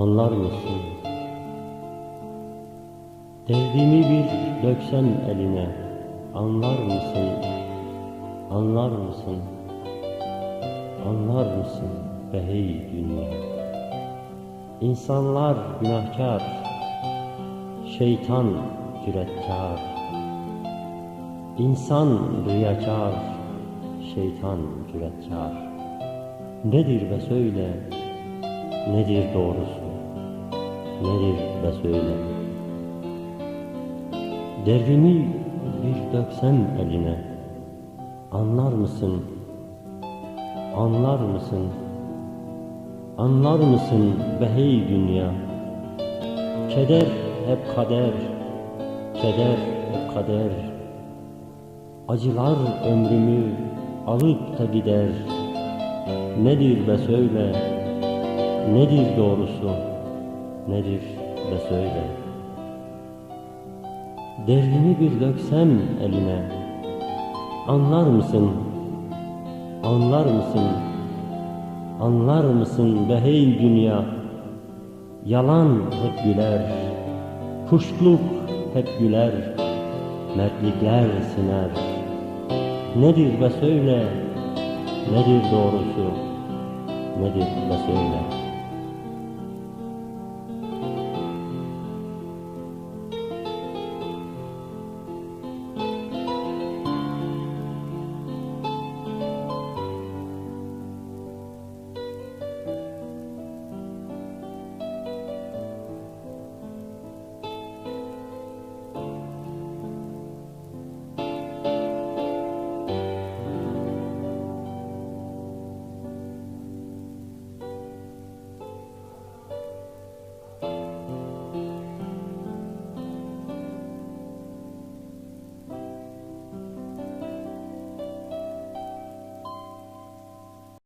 anlar mısın? Derdimi bir döksem eline, anlar mısın? Anlar mısın? Anlar mısın be hey dünya? İnsanlar günahkar, şeytan cüretkar. İnsan riyakar, şeytan cüretkar. Nedir be söyle, nedir doğrusu, nedir be söyle. Derdimi bir döksem eline, anlar mısın, anlar mısın, anlar mısın be hey dünya. Keder hep kader, keder hep kader. Acılar ömrümü alıp da gider. Nedir be söyle, nedir doğrusu, nedir be söyle. Derdimi bir döksem eline, anlar mısın, anlar mısın, anlar mısın be hey dünya. Yalan hep güler, kuşluk hep güler, mertlikler siner. Nedir be söyle, nedir doğrusu, nedir be söyle.